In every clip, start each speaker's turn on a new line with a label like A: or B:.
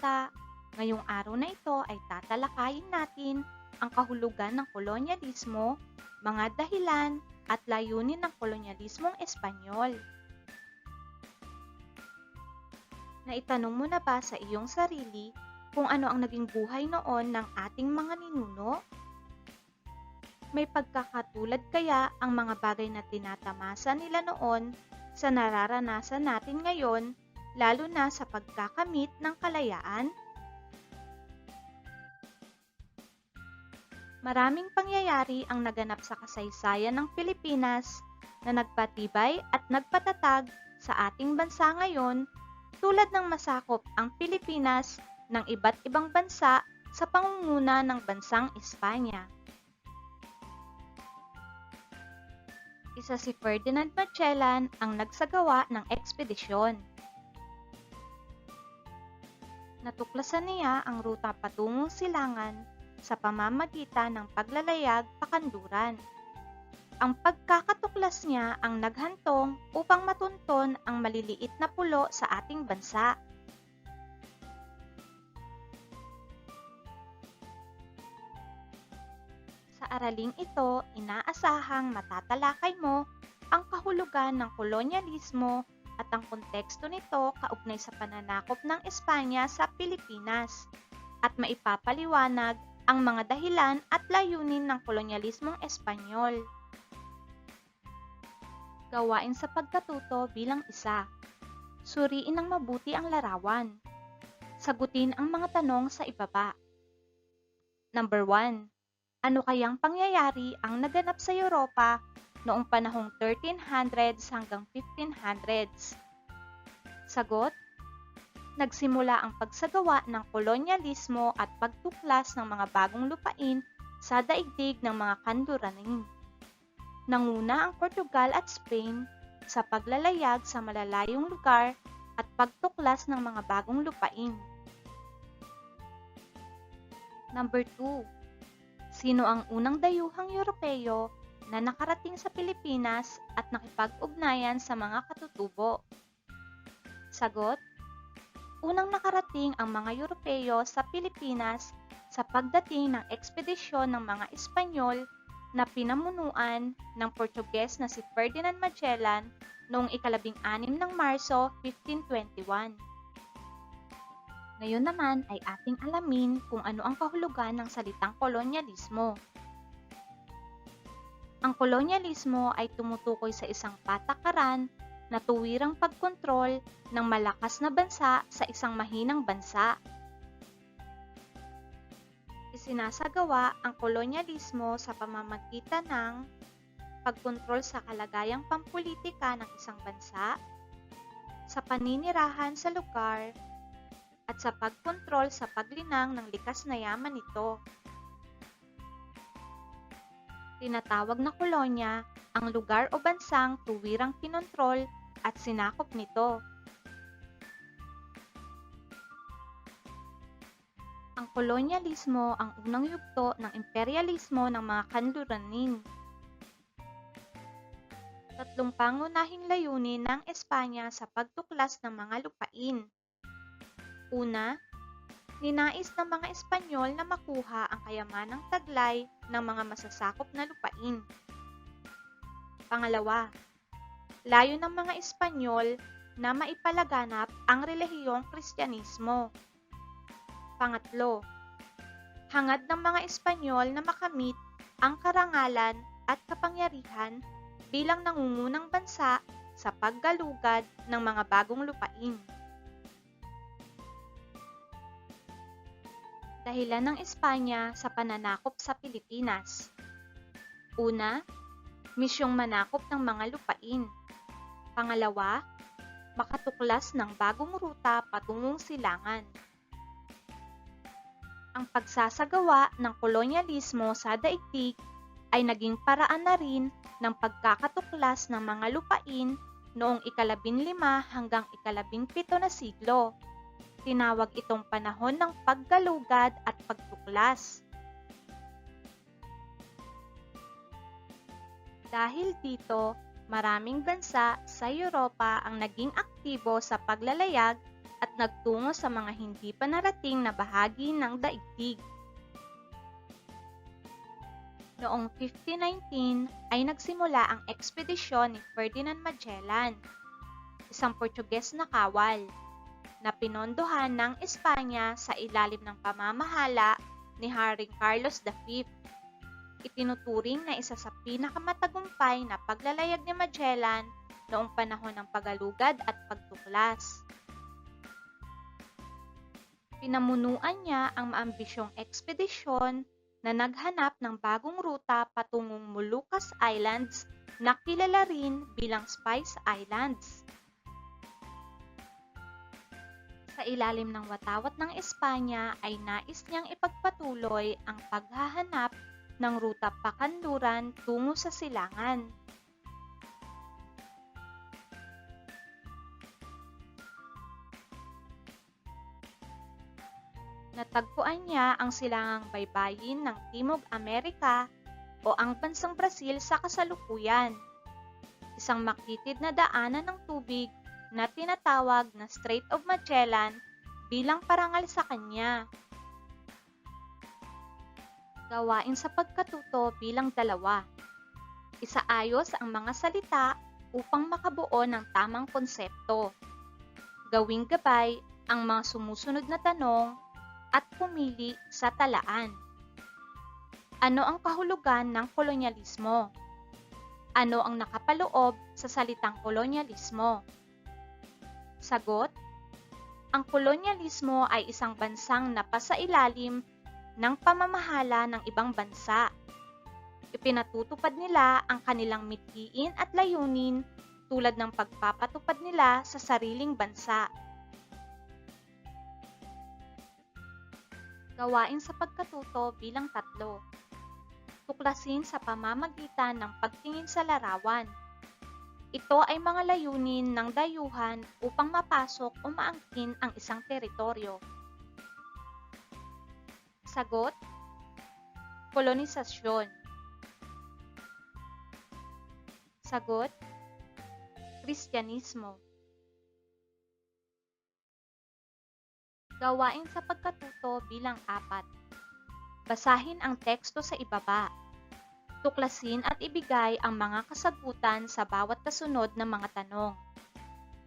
A: bata, ngayong araw na ito ay tatalakayin natin ang kahulugan ng kolonyalismo, mga dahilan at layunin ng kolonyalismong Espanyol. Naitanong mo na ba sa iyong sarili kung ano ang naging buhay noon ng ating mga ninuno? May pagkakatulad kaya ang mga bagay na tinatamasa nila noon sa nararanasan natin ngayon, lalo na sa pagkakamit ng kalayaan? Maraming pangyayari ang naganap sa kasaysayan ng Pilipinas na nagpatibay at nagpatatag sa ating bansa ngayon tulad ng masakop ang Pilipinas ng iba't ibang bansa sa pangunguna ng bansang Espanya. Isa si Ferdinand Magellan ang nagsagawa ng ekspedisyon. Natuklasan niya ang ruta patungong silangan sa pamamagitan ng paglalayag pakanduran. Ang pagkakatuklas niya ang naghantong upang matunton ang maliliit na pulo sa ating bansa. Sa araling ito, inaasahang matatalakay mo ang kahulugan ng kolonyalismo at ang konteksto nito kaugnay sa pananakop ng Espanya sa Pilipinas at maipapaliwanag ang mga dahilan at layunin ng kolonyalismong Espanyol. Gawain sa pagkatuto bilang isa. Suriin ng mabuti ang larawan. Sagutin ang mga tanong sa ibaba. Number 1. Ano kayang pangyayari ang naganap sa Europa noong panahong 1300s hanggang 1500s? Sagot, nagsimula ang pagsagawa ng kolonyalismo at pagtuklas ng mga bagong lupain sa daigdig ng mga kanluraning. Nanguna ang Portugal at Spain sa paglalayag sa malalayong lugar at pagtuklas ng mga bagong lupain. Number 2. Sino ang unang dayuhang Europeo na nakarating sa Pilipinas at nakipag-ugnayan sa mga katutubo? Sagot, unang nakarating ang mga Europeo sa Pilipinas sa pagdating ng ekspedisyon ng mga Espanyol na pinamunuan ng Portuges na si Ferdinand Magellan noong ikalabing anim ng Marso 1521. Ngayon naman ay ating alamin kung ano ang kahulugan ng salitang kolonyalismo. Ang kolonyalismo ay tumutukoy sa isang patakaran na tuwirang pagkontrol ng malakas na bansa sa isang mahinang bansa. Isinasagawa ang kolonyalismo sa pamamagitan ng pagkontrol sa kalagayang pampolitika ng isang bansa, sa paninirahan sa lugar, at sa pagkontrol sa paglinang ng likas na yaman nito. Tinatawag na kolonya ang lugar o bansang tuwirang kinontrol at sinakop nito. Ang kolonyalismo ang unang yugto ng imperialismo ng mga kanluraning. Tatlong pangunahing layunin ng Espanya sa pagtuklas ng mga lupain. Una, ninais ng mga Espanyol na makuha ang kayamanang taglay ng mga masasakop na lupain. Pangalawa, layo ng mga Espanyol na maipalaganap ang relihiyong Kristyanismo. Pangatlo, hangad ng mga Espanyol na makamit ang karangalan at kapangyarihan bilang nangungunang bansa sa paggalugad ng mga bagong lupain. Dahilan ng Espanya sa pananakop sa Pilipinas. Una, misyong manakop ng mga lupain. Pangalawa, makatuklas ng bagong ruta patungong silangan. Ang pagsasagawa ng kolonyalismo sa daigdig ay naging paraan na rin ng pagkakatuklas ng mga lupain noong ikalabing lima hanggang ikalabing pito na siglo. Tinawag itong panahon ng paggalugad at pagtuklas. Dahil dito, maraming bansa sa Europa ang naging aktibo sa paglalayag at nagtungo sa mga hindi pa narating na bahagi ng daigdig. Noong 1519 ay nagsimula ang ekspedisyon ni Ferdinand Magellan, isang Portuges na kawal, na pinondohan ng Espanya sa ilalim ng pamamahala ni Haring Carlos V. Itinuturing na isa sa pinakamatagumpay na paglalayag ni Magellan noong panahon ng pagalugad at pagtuklas. Pinamunuan niya ang maambisyong ekspedisyon na naghanap ng bagong ruta patungong Moluccas Islands na kilala rin bilang Spice Islands. Sa ilalim ng watawat ng Espanya ay nais niyang ipagpatuloy ang paghahanap ng ruta pakanluran tungo sa silangan. Natagpuan niya ang silangang baybayin ng Timog Amerika o ang bansang Brazil sa kasalukuyan. Isang makitid na daanan ng tubig na tinatawag na Strait of Magellan bilang parangal sa kanya. Gawain sa pagkatuto bilang dalawa. Isaayos ang mga salita upang makabuo ng tamang konsepto. Gawing gabay ang mga sumusunod na tanong at pumili sa talaan. Ano ang kahulugan ng kolonyalismo? Ano ang nakapaloob sa salitang kolonyalismo? Sagot, ang kolonyalismo ay isang bansang napasailalim ng pamamahala ng ibang bansa. Ipinatutupad nila ang kanilang mithiin at layunin tulad ng pagpapatupad nila sa sariling bansa. Gawain sa pagkatuto bilang tatlo. Tuklasin sa pamamagitan ng pagtingin sa larawan. Ito ay mga layunin ng dayuhan upang mapasok o maangkin ang isang teritoryo. Sagot, kolonisasyon. Sagot, Kristyanismo. Gawain sa pagkatuto bilang apat. Basahin ang teksto sa ibaba. Tuklasin at ibigay ang mga kasagutan sa bawat kasunod na mga tanong.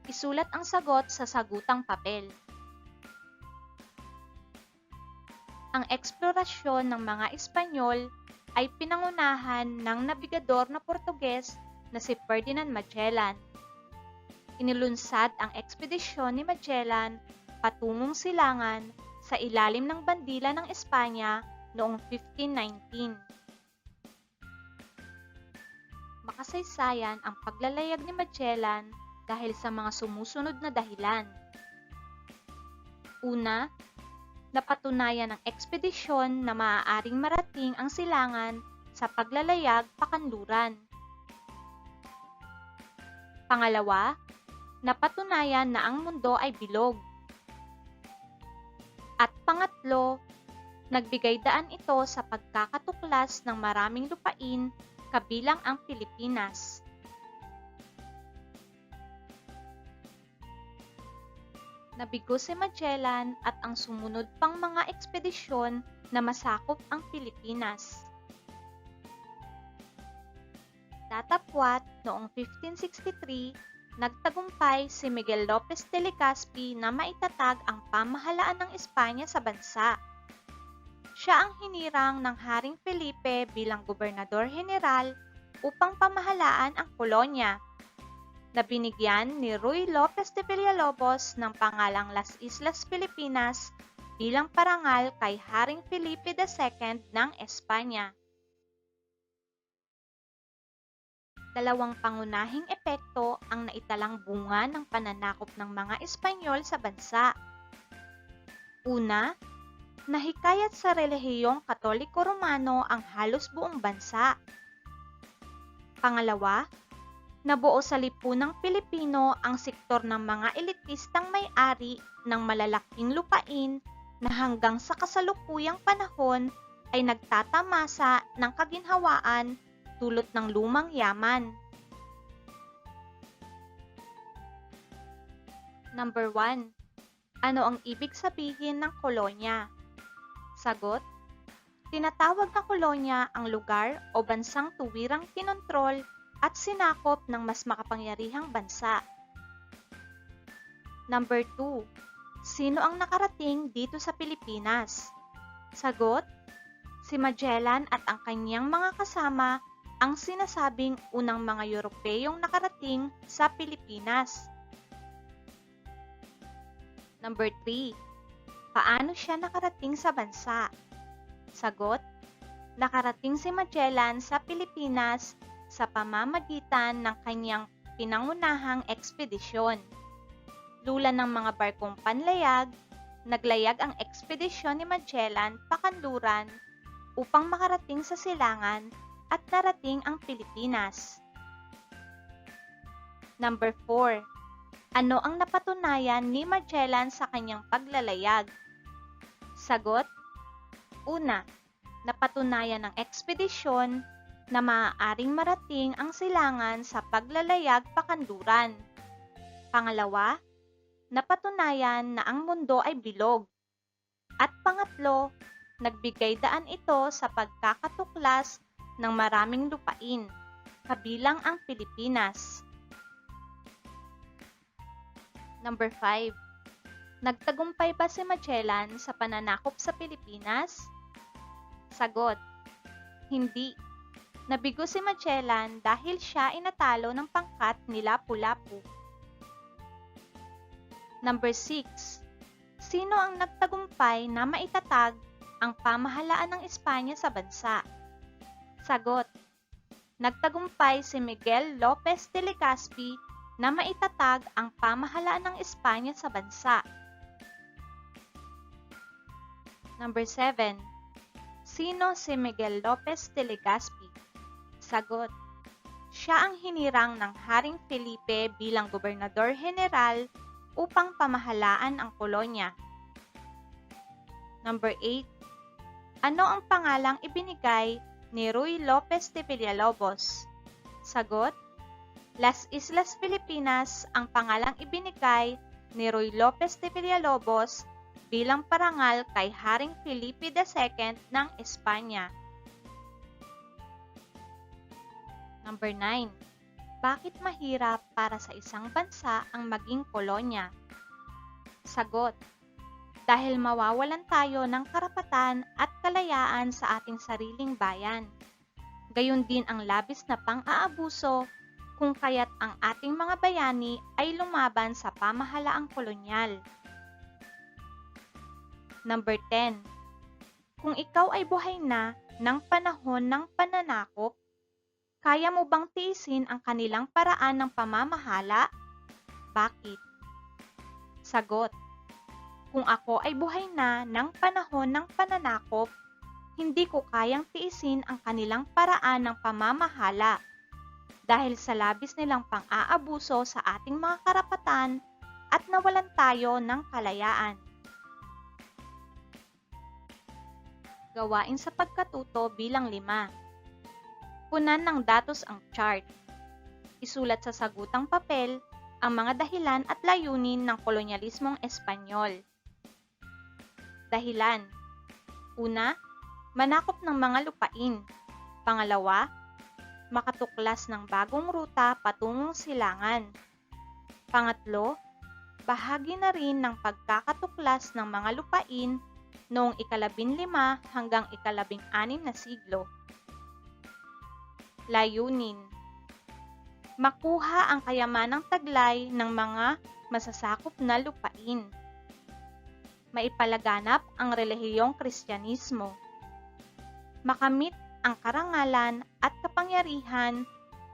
A: Isulat ang sagot sa sagutang papel. Ang eksplorasyon ng mga Espanyol ay pinangunahan ng nabigador na Portuges na si Ferdinand Magellan. Inilunsad ang ekspedisyon ni Magellan patungong silangan sa ilalim ng bandila ng Espanya noong 1519. Makasaysayan ang paglalayag ni Magellan dahil sa mga sumusunod na dahilan. Una, napatunayan ng ekspedisyon na maaaring marating ang silangan sa paglalayag pakanluran. Pangalawa, napatunayan na ang mundo ay bilog at pangatlo, nagbigay daan ito sa pagkakatuklas ng maraming lupain kabilang ang Pilipinas. Nabigo si Magellan at ang sumunod pang mga ekspedisyon na masakop ang Pilipinas. Datapwat noong 1563 nagtagumpay si Miguel Lopez de Legazpi na maitatag ang pamahalaan ng Espanya sa bansa. Siya ang hinirang ng Haring Felipe bilang gobernador general upang pamahalaan ang kolonya, na binigyan ni Ruy Lopez de Villalobos ng pangalang Las Islas Filipinas bilang parangal kay Haring Felipe II ng Espanya. dalawang pangunahing epekto ang naitalang bunga ng pananakop ng mga Espanyol sa bansa. Una, nahikayat sa relihiyong Katoliko-Romano ang halos buong bansa. Pangalawa, nabuo sa lipunang Pilipino ang sektor ng mga elitistang may-ari ng malalaking lupain na hanggang sa kasalukuyang panahon ay nagtatamasa ng kaginhawaan dulot ng lumang yaman. Number 1. Ano ang ibig sabihin ng kolonya? Sagot, tinatawag na kolonya ang lugar o bansang tuwirang kinontrol at sinakop ng mas makapangyarihang bansa. Number 2. Sino ang nakarating dito sa Pilipinas? Sagot, si Magellan at ang kanyang mga kasama ang sinasabing unang mga Europeyong nakarating sa Pilipinas. Number 3. Paano siya nakarating sa bansa? Sagot, nakarating si Magellan sa Pilipinas sa pamamagitan ng kanyang pinangunahang ekspedisyon. Lula ng mga barkong panlayag, naglayag ang ekspedisyon ni Magellan pakanluran upang makarating sa silangan at narating ang Pilipinas. Number 4. Ano ang napatunayan ni Magellan sa kanyang paglalayag? Sagot, Una, napatunayan ng ekspedisyon na maaaring marating ang silangan sa paglalayag pakanduran. Pangalawa, napatunayan na ang mundo ay bilog. At pangatlo, nagbigay daan ito sa pagkakatuklas ng maraming lupain, kabilang ang Pilipinas. Number 5. Nagtagumpay ba si Magellan sa pananakop sa Pilipinas? Sagot, hindi. Nabigo si Magellan dahil siya inatalo ng pangkat ni Lapu-Lapu. Number 6. Sino ang nagtagumpay na maitatag ang pamahalaan ng Espanya sa bansa? Sagot. Nagtagumpay si Miguel Lopez de Legazpi na maitatag ang pamahalaan ng Espanya sa bansa. Number 7. Sino si Miguel Lopez de Legazpi? Sagot. Siya ang hinirang ng Haring Felipe bilang gobernador general upang pamahalaan ang kolonya. Number 8. Ano ang pangalang ibinigay ni Ruy Lopez de Villalobos? Sagot, Las Islas Filipinas ang pangalang ibinigay ni Ruy Lopez de Villalobos bilang parangal kay Haring Felipe II ng Espanya. Number 9. Bakit mahirap para sa isang bansa ang maging kolonya? Sagot, dahil mawawalan tayo ng karapatan at kalayaan sa ating sariling bayan. Gayon din ang labis na pang-aabuso kung kaya't ang ating mga bayani ay lumaban sa pamahalaang kolonyal. Number 10. Kung ikaw ay buhay na ng panahon ng pananakop, kaya mo bang tiisin ang kanilang paraan ng pamamahala? Bakit? Sagot kung ako ay buhay na ng panahon ng pananakop, hindi ko kayang tiisin ang kanilang paraan ng pamamahala dahil sa labis nilang pang-aabuso sa ating mga karapatan at nawalan tayo ng kalayaan. Gawain sa pagkatuto bilang lima. Punan ng datos ang chart. Isulat sa sagutang papel ang mga dahilan at layunin ng kolonyalismong Espanyol. Dahilan Una, manakop ng mga lupain. Pangalawa, makatuklas ng bagong ruta patungong silangan. Pangatlo, bahagi na rin ng pagkakatuklas ng mga lupain noong ikalabing lima hanggang ikalabing anim na siglo. Layunin Makuha ang kayamanang taglay ng mga masasakop na lupain. Maipalaganap ang relihiyong Kristyanismo. Makamit ang karangalan at kapangyarihan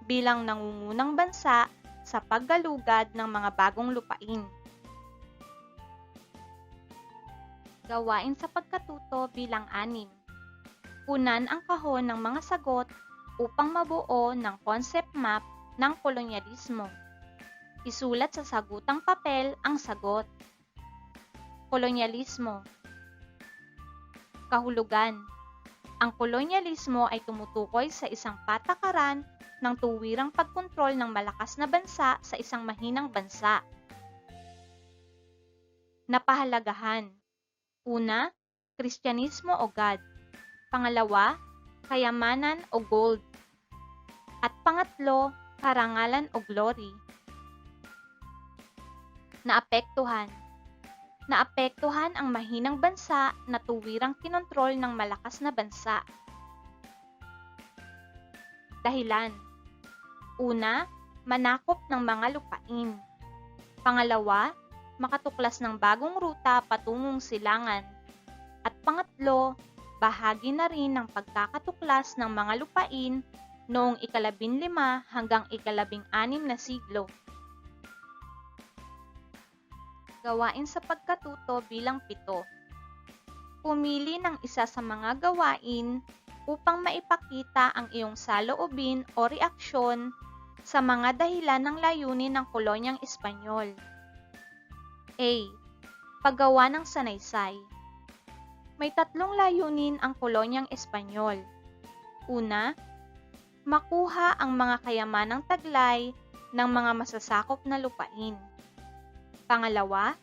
A: bilang nangungunang bansa sa paggalugad ng mga bagong lupain. Gawain sa pagkatuto bilang anim. Punan ang kahon ng mga sagot upang mabuo ng concept map ng kolonyalismo. Isulat sa sagutang papel ang sagot. Kolonyalismo Kahulugan Ang kolonyalismo ay tumutukoy sa isang patakaran ng tuwirang pagkontrol ng malakas na bansa sa isang mahinang bansa. na pahalagahan. Una, Kristyanismo o God. Pangalawa, kayamanan o gold. At pangatlo, karangalan o glory. Naapektuhan. Naapektuhan ang mahinang bansa na tuwirang kinontrol ng malakas na bansa. Dahilan. Una, manakop ng mga lupain. Pangalawa, makatuklas ng bagong ruta patungong silangan. At pangatlo, bahagi na rin ng pagkakatuklas ng mga lupain noong ikalabing lima hanggang ikalabing anim na siglo. Gawain sa pagkatuto bilang pito. Pumili ng isa sa mga gawain upang maipakita ang iyong saloobin o reaksyon sa mga dahilan ng layunin ng kolonyang Espanyol. A. Paggawa ng sanaysay. May tatlong layunin ang kolonyang Espanyol. Una, makuha ang mga kayamanang taglay ng mga masasakop na lupain. Pangalawa,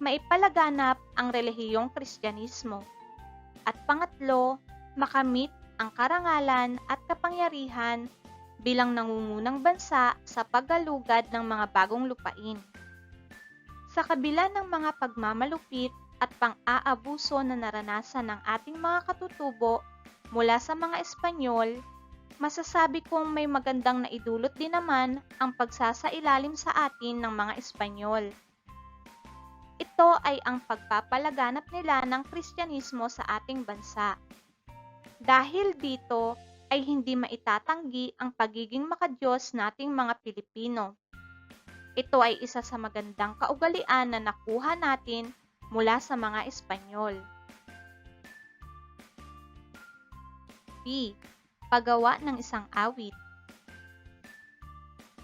A: maipalaganap ang relihiyong Kristyanismo. At pangatlo, makamit ang karangalan at kapangyarihan bilang nangungunang bansa sa paggalugad ng mga bagong lupain. Sa kabila ng mga pagmamalupit at pang-aabuso na naranasan ng ating mga katutubo mula sa mga Espanyol, masasabi kong may magandang naidulot din naman ang pagsasailalim sa atin ng mga Espanyol. Ito ay ang pagpapalaganap nila ng Kristyanismo sa ating bansa. Dahil dito ay hindi maitatanggi ang pagiging makadiyos nating mga Pilipino. Ito ay isa sa magandang kaugalian na nakuha natin mula sa mga Espanyol. B. Paggawa ng isang awit.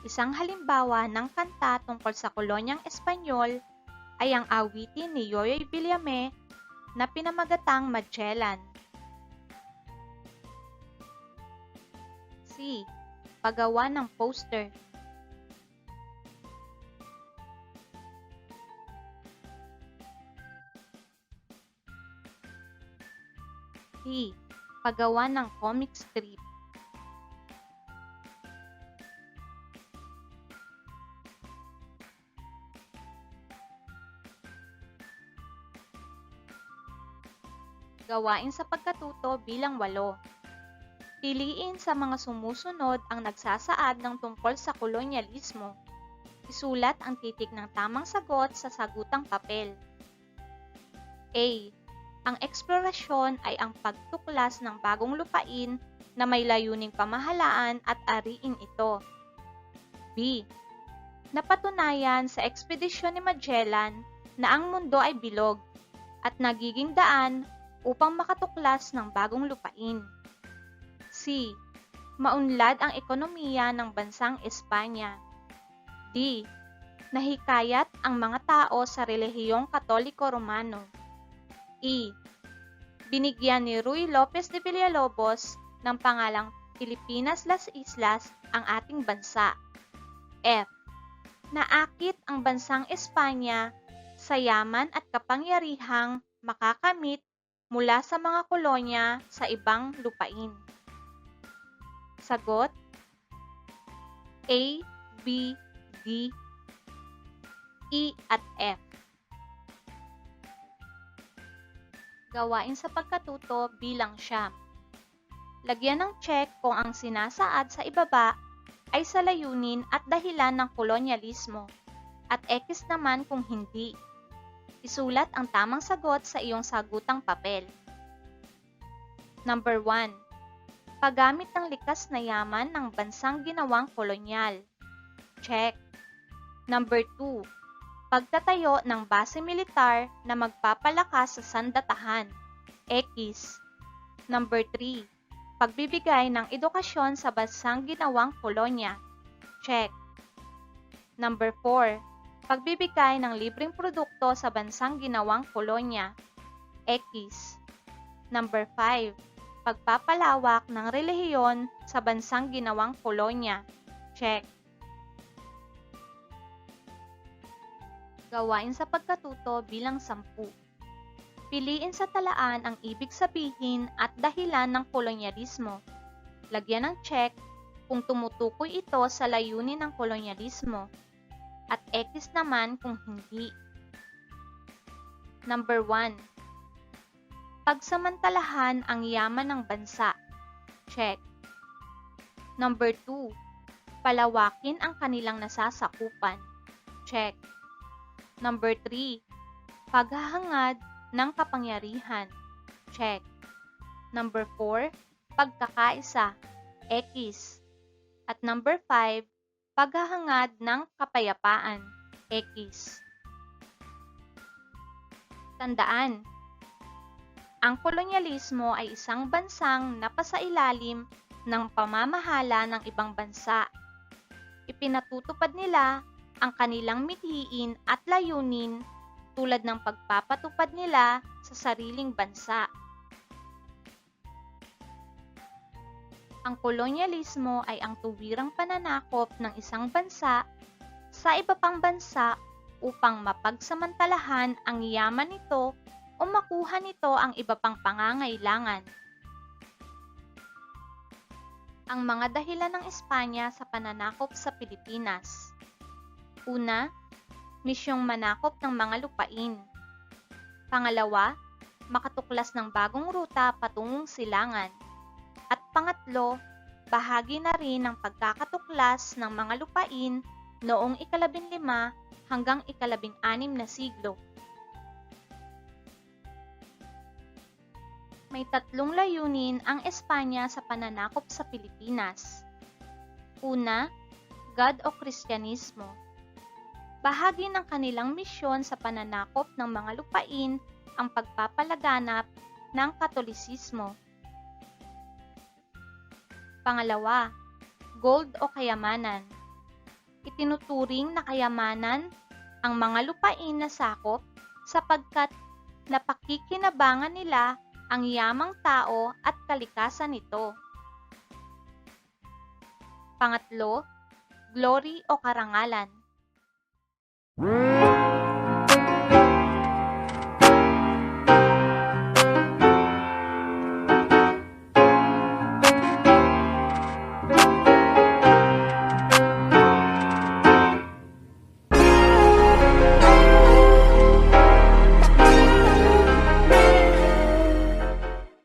A: Isang halimbawa ng kanta tungkol sa kolonyang Espanyol ay ang awitin ni Yoyoy Villame na pinamagatang Magellan. C. Paggawa ng poster. D. Paggawa ng comic strip. Gawain sa pagkatuto bilang walo. Piliin sa mga sumusunod ang nagsasaad ng tungkol sa kolonyalismo. Isulat ang titik ng tamang sagot sa sagutang papel. A. Ang eksplorasyon ay ang pagtuklas ng bagong lupain na may layuning pamahalaan at ariin ito. B. Napatunayan sa ekspedisyon ni Magellan na ang mundo ay bilog at nagiging daan upang makatuklas ng bagong lupain. C. Maunlad ang ekonomiya ng bansang Espanya. D. Nahikayat ang mga tao sa relihiyong Katoliko-Romano. E. Binigyan ni Ruy Lopez de Villalobos ng pangalang Pilipinas Las Islas ang ating bansa. F. Naakit ang bansang Espanya sa yaman at kapangyarihang makakamit mula sa mga kolonya sa ibang lupain. Sagot A, B, D, E at F. Gawain sa pagkatuto bilang siyam. Lagyan ng check kung ang sinasaad sa ibaba ay sa layunin at dahilan ng kolonyalismo at X naman kung hindi. Isulat ang tamang sagot sa iyong sagutang papel. Number 1. Paggamit ng likas na yaman ng bansang ginawang kolonyal. Check. Number 2. Pagtatayo ng base militar na magpapalakas sa sandatahan. X. Number 3. Pagbibigay ng edukasyon sa bansang ginawang kolonya. Check. Number 4. Pagbibigay ng libreng produkto sa bansang ginawang kolonya. X. Number 5. Pagpapalawak ng relihiyon sa bansang ginawang kolonya. Check. Gawain sa pagkatuto bilang sampu. Piliin sa talaan ang ibig sabihin at dahilan ng kolonyalismo. Lagyan ng check kung tumutukoy ito sa layunin ng kolonyalismo at X naman kung hindi. Number 1. Pagsamantalahan ang yaman ng bansa. Check. Number 2. Palawakin ang kanilang nasasakupan. Check. Number 3. Paghahangad ng kapangyarihan. Check. Number 4. Pagkakaisa. X. At number 5. Paghahangad ng kapayapaan. X. Tandaan, ang kolonyalismo ay isang bansang napasailalim ng pamamahala ng ibang bansa. Ipinatutupad nila ang kanilang mithiin at layunin tulad ng pagpapatupad nila sa sariling bansa. Ang kolonyalismo ay ang tuwirang pananakop ng isang bansa sa iba pang bansa upang mapagsamantalahan ang yaman nito o makuha nito ang iba pang pangangailangan. Ang mga dahilan ng Espanya sa pananakop sa Pilipinas. Una, misyong manakop ng mga lupain. Pangalawa, makatuklas ng bagong ruta patungong silangan. At pangatlo, bahagi na rin ng pagkakatuklas ng mga lupain noong ikalabing lima hanggang ikalabing anim na siglo. May tatlong layunin ang Espanya sa pananakop sa Pilipinas. Una, God o Kristyanismo. Bahagi ng kanilang misyon sa pananakop ng mga lupain ang pagpapalaganap ng Katolisismo. Pangalawa, gold o kayamanan. Itinuturing na kayamanan ang mga lupain na sakop sapagkat napakikinabangan nila ang yamang tao at kalikasan nito. Pangatlo, glory o karangalan. Woo!